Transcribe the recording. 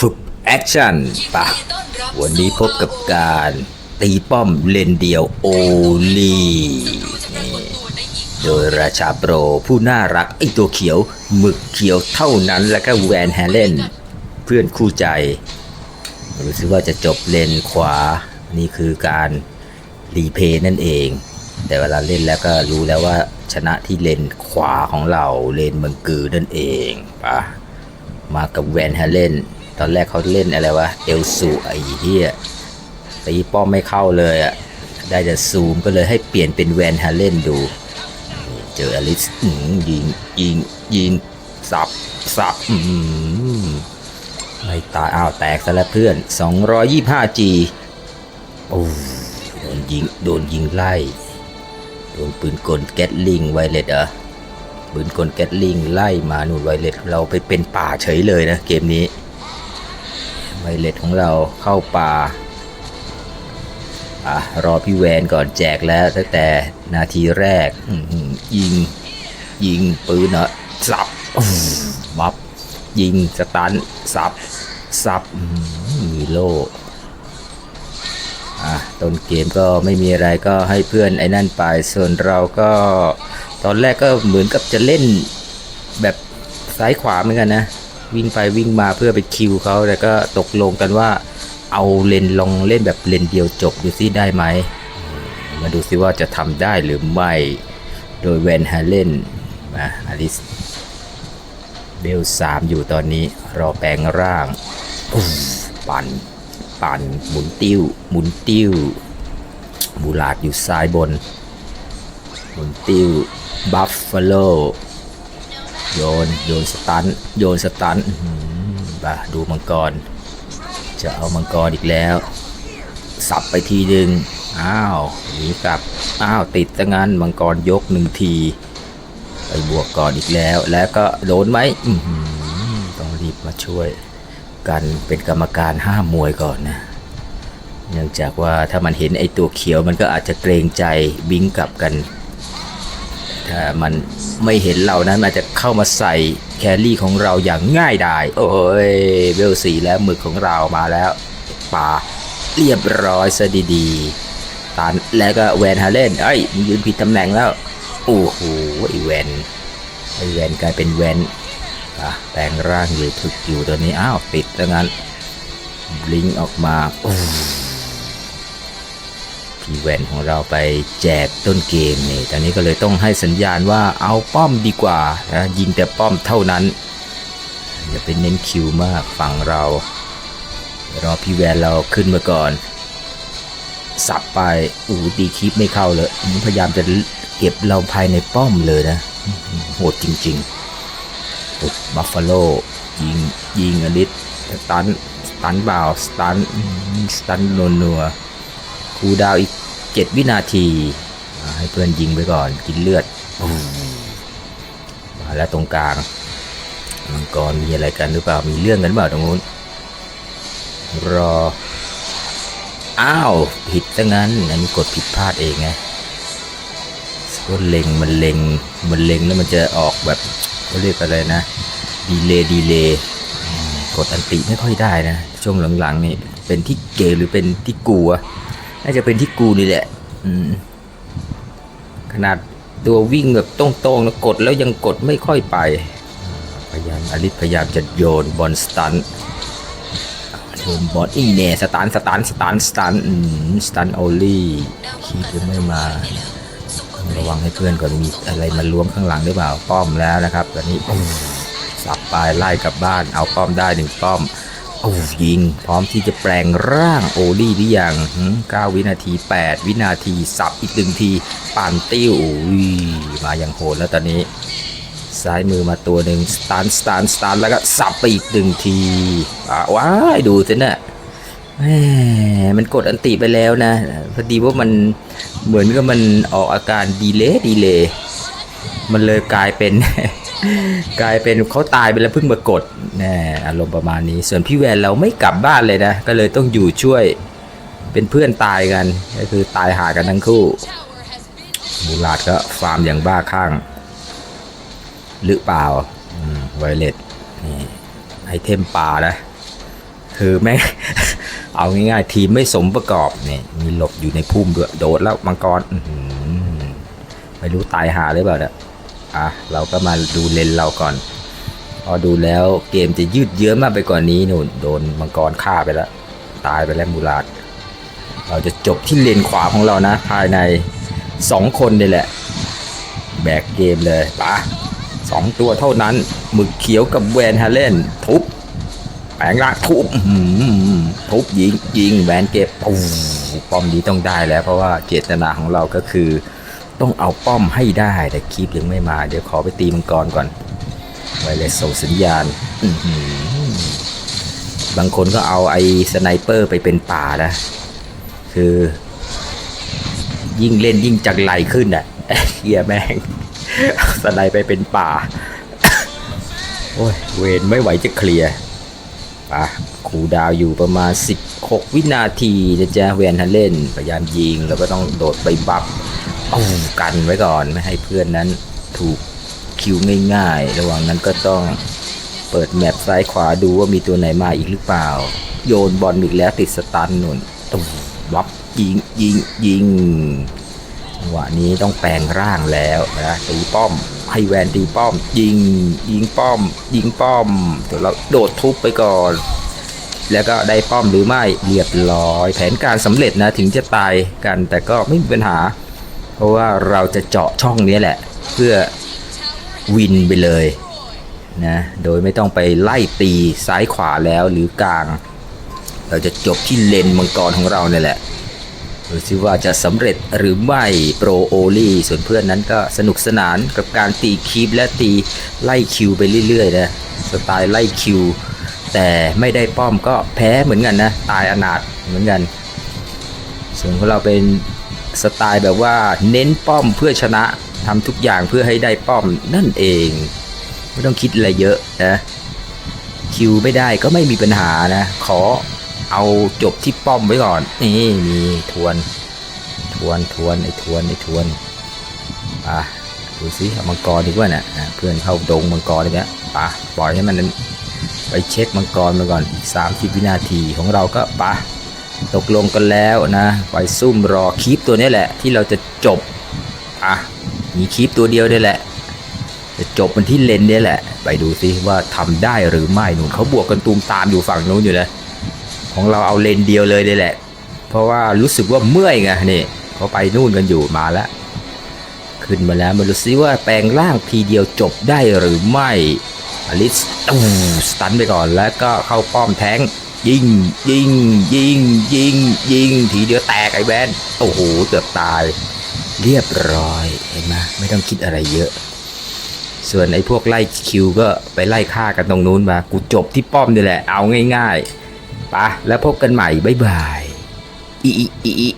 ฝึกแอคชั่นปะวันนี้พบกับการตีป้อมเลนเดียวโอลีโดยราชาโปรผู้น่ารักไอตัวเขียวหมึกเขียวเท่านั้นแล้วก็แวนแฮเลนเพื่อนคู่ใจ รู้สึกว่าจะจบเลนขวา นี่คือการรีเพย์นั่นเอง แต่เวลาเล่นแล้วก็รู้แล้วว่าชนะที่เลนขวาของเราเลนมังกือนั่นเองปะมากับแวนแฮเลน ตอนแรกเขาเล่นอะไรวะเอลซูไอ้เหี้ยตีป้อมไม่เข้าเลยอะ่ะ ได้แต่ซูมก็เลยให้เปลี่ยนเป็นแวนฮาเล่นดู เจออลิสยิงยิงยิงสับสับหือไม่ตายอ้าวแตกซะแล้วเพื่อน 225G โอ้โดนยิงโดนยิงไล่โดนปืนกลแก๊สลิงไวเลตเหรอปืนกลแก๊สลิงไล่มาหนุนไวเลตเราไปเป็นป่าเฉยเลยนะเกมนี้ วเลตของเราเข้าป่าอะรอพี่แวนก่อนแจกแล้วตั้งแต่นาทีแรกยิง ยิงปืนเนาะสับบับยิงสตันสับสับมีโล่อะต้นเกมก็ไม่มีอะไรก็ให้เพื่อนไอ้นั่นไป ส่วนเราก็ตอนแรกก็เหมือนกับจะเล่นแบบซ้ายขวาเหมือนกันนะ วิ่งไปวิ่งมาเพื่อไปคิวเขาแต่ก็ตกลงกันว่าเอาเลนลองเล่นแบบเลนเดียวจบดูซิได้ไหม มาดูซิว่าจะทำได้หรือไม่ โดยแวนฮาเลนมาอลิสเบลสามอยู่ตอนนี้รอแปลงร่าง ปั่น ปั่น หมุนติ้ว หมุนติ้ว บูลาดอยู่ซ้ายบน หมุนติ้ว บัฟฟาโล โยน โยนสตัน โยนสตันบ่าดูมังกร จะเอามังกรอีกแล้ว สับไปทีหนึ่งอ้าวหนีกลับ อ้าว ติดซะงั้นมังกรยกหนึ่งที ไปบวกก่อนอีกแล้ว แล้วก็โดนไหมต้องรีบมาช่วยกันเป็นกรรมการห้ามมวยก่อนนะเนื่องจากว่าถ้ามันเห็นไอตัวเขียวมันก็อาจจะเกรงใจบิงกลับกัน ถ้ามันไม่เห็นเรานั้นอาจจะ เข้ามาใส่แครี่ของเราอย่างง่ายดาย โอ้ยเวลสีแล้วหมึกของเรามาแล้วป่าเรียบร้อยซะดีๆตันแล้วก็แวนฮาเลนเอ้ยมึงยืนผิดตำแหน่งแล้ว โอ้โหไอแวนไอแวนกลายเป็นแวนอะแปลงร่างอยู่ถึกอยู่ตัวนี้ อ้าว ติดแล้วงั้นบลิงออกมาโอ้ พี่แวนของเราไปแจกต้นเกมนี่ตอนนี้ก็เลยต้องให้สัญญาณว่าเอาป้อมดีกว่านะยิงแต่ป้อมเท่านั้นอย่าไปเน้นคิวมากฝั่งเรารอพี่แวนเราขึ้นมาก่อน สับไปอู้ตีคลิปไม่เข้าเลยพยายามจะเก็บเราภายในป้อมเลยนะ โหดจริงๆปุ๊บบัฟฟาโลยิงยิงอลิสตันสตันบ่าว สตัน สตันนัวนัวคูดาวอีก 7 วินาทีอ่าให้เพื่อนยิงไปก่อนกินเลือดอู้มาแล้วตรงกลางมังกรมีอะไรกันหรือเปล่ามีเรื่องกันหรือเปล่าตรงนู้นรออ้าวผิดซะงั้น อันนี้กดผิดพลาดเองไงก็เล็งมันเล็งมันเล็งแล้วมันจะออกแบบเขาเรียกอะไรนะดีเลย์ดีเลย์กดอันติไม่ค่อยได้นะช่วงหลังๆนี่เป็นที่เกมหรือเป็นที่กูอะ น่าจะเป็นที่กูนี่แหละ อืม ขนาดตัววิ่งแบบตรงๆแล้วกดแล้วยังกดไม่ค่อยไป พยายามอลิสพยายามจะโยนบอลสตันโดนบอสอีเน่สตันสตันสตันสตันอืมสตันโอลี่คีบยังไม่มาระวังให้เพื่อนก่อนมีอะไรมาล้วงข้างหลังหรือเปล่าป้อมแล้วนะครับตอนนี้สับไปไล่กลับบ้านเอาป้อมได้หนึ่งป้อม โอ้ยิง พร้อมที่จะแปลงร่างโอลี่หรือยังหืม9วินาที 8 วินาทีสับอีกหนึ่งทีปั่นติ้วโอ้ยมาอย่างโหดแล้วตอนนี้ ซ้ายมือมาตัวหนึ่งสตันสตันสตันแล้วก็สับไปอีกหนึ่งทีอาว้ายดูสินะแหมมันกดอันติไปแล้วนะ พอดีว่ามันเหมือนกับมันออกอาการดีเลย์ดีเลย์มันเลยกลายเป็น กลายเป็นเขาตายไปแล้วเพิ่งมากดแน่อารมณ์ประมาณนี้ ส่วนพี่แวนเราไม่กลับบ้านเลยนะ ก็เลยต้องอยู่ช่วยเป็นเพื่อนตายกัน ก็คือตายหากันทั้งคู่บูลาดก็ฟาร์มอย่างบ้าคลั่งหรือเปล่าไวเลตนี่ไอเทมป่านะ คือแม่เอาง่ายๆ ทีมไม่สมประกอบเนี่ยมีหลบอยู่ในพุ่มด้วย โดดแล้วมังกรไม่รู้ตายหาหรือเปล่าเนี่ย อะเราก็มาดูเลนเราก่อน พอดูแล้วเกมจะยืดเยื้อมากไปกว่านนี้นู่นโดนมังกรฆ่าไปแล้ว ตายไปแล้วมูลาดเราจะจบที่เลนขวาของเรานะ ภายใน 2 คนนี่แหละ แบกเกมเลยปะสองตัวเท่านั้นหมึกเขียวกับแวนฮาเลนทุบแปลงร่างทุบทุบยิงยิงแวนเก็บปป้อมนี้ต้องได้แล้วเพราะว่าเจตนาของเราก็คือ ต้องเอาป้อมให้ได้แต่คลิปยังไม่มา เดี๋ยวขอไปตีมังกรก่อนไวเลยส่งสัญญาณบางคนก็เอาไอ้สไนเปอร์ไปเป็นป่านะ คือ ยิ่งเล่นยิ่งจักไหลขึ้นอะเฮียแม่งเอาสไนไปเป็นป่า โอ้ย เวนไม่ไหวจะเคลียร์ป่ะครูดาวอยู่ประมาณ 16 วินาทีนะจ๊ะเวนทันเล่นพยายามยิงแล้วก็ต้องโดดไปบัฟ เอากันไว้ก่อนไม่ให้เพื่อนนั้นถูกคิวง่ายๆ ระหว่างนั้นก็ต้องเปิดแมปซ้ายขวาดูว่ามีตัวไหนมาอีกหรือเปล่า โยนบอลอีกแล้วติดสตันนุ่นตุ้มวับยิงยิงยิงจังหวะนี้ต้องแปลงร่างแล้วนะตีป้อมให้แวนตีป้อม ยิงยิงป้อม ยิงป้อมเดี๋ยวเราโดดทุบไปก่อน แล้วก็ได้ป้อมหรือไม่เรียบร้อย แผนการสำเร็จนะถึงจะตายกันแต่ก็ไม่มีปัญหา เพราะว่าเราจะเจาะช่องนี้แหละ เพื่อวินไปเลยนะ โดยไม่ต้องไปไล่ตีซ้ายขวาแล้วหรือกลาง เราจะจบที่เลนมังกรของเราเนี่ยแหละดูซิว่าจะสำเร็จหรือไม่โปรโอลี่ส่วนเพื่อนนั้นก็สนุกสนานกับการตีคีปและตีไล่คิวไปเรื่อยๆนะสไตล์ไล่คิว แต่ไม่ได้ป้อมก็แพ้เหมือนกันนะ ตายอนาถเหมือนกัน ส่วนของเราเป็น สไตล์แบบว่าเน้นป้อมเพื่อชนะทำทุกอย่างเพื่อให้ได้ป้อมนั่นเอง ไม่ต้องคิดอะไรเยอะนะคิวไม่ได้ก็ไม่มีปัญหานะ ขอเอาจบที่ป้อมไว้ก่อน นี่มีทวน ทวนทวนไอ้ทวนไอ้ทวนอะดูสิมังกรดีกว่านะ่ะเพื่อนเข้าดงมังกรเลยเนี่ะปล่อยให้มันไปเช็คมังกรมาก่อนอีก 30 วินาทีของเราก็ป่ะ ตกลงกันแล้วนะไปซุ่มรอคีปตัวนี้แหละ ที่เราจะจบอะมีคีปตัวเดียวนี่แหละ จะจบมันที่เลนเนี่แหละ ไปดูซิว่าทำได้หรือไม่หนุนเขาบวกกันตูมตามอยู่ฝั่งนู้นอยู่เลยของเราเอาเลนเดียวเลยเลยแหละ เพราะว่ารู้สึกว่าเมื่อยไงนี่เขาไปนู่นกันอยู่มาแล้วขึ้นมาแล้วมาดูซิว่าแปลงร่างทีเดียวจบได้หรือไม่อลิสตูสตันไปก่อนแล้วก็เข้าป้อมแทง ยิงยิงยิงยิงยิงทีเดียวแตกไอ้แบนโอ้โหเกือบตาย เรียบร้อยเห็นไหมไม่ต้องคิดอะไรเยอะ ส่วนไอ้พวกไล่คิวก็ไปไล่ฆ่ากันตรงนู้นมากูจบที่ป้อมนี่แหละเอาง่ายๆปะแล้วพบกันใหม่บ๊ายบายอีอีอีอี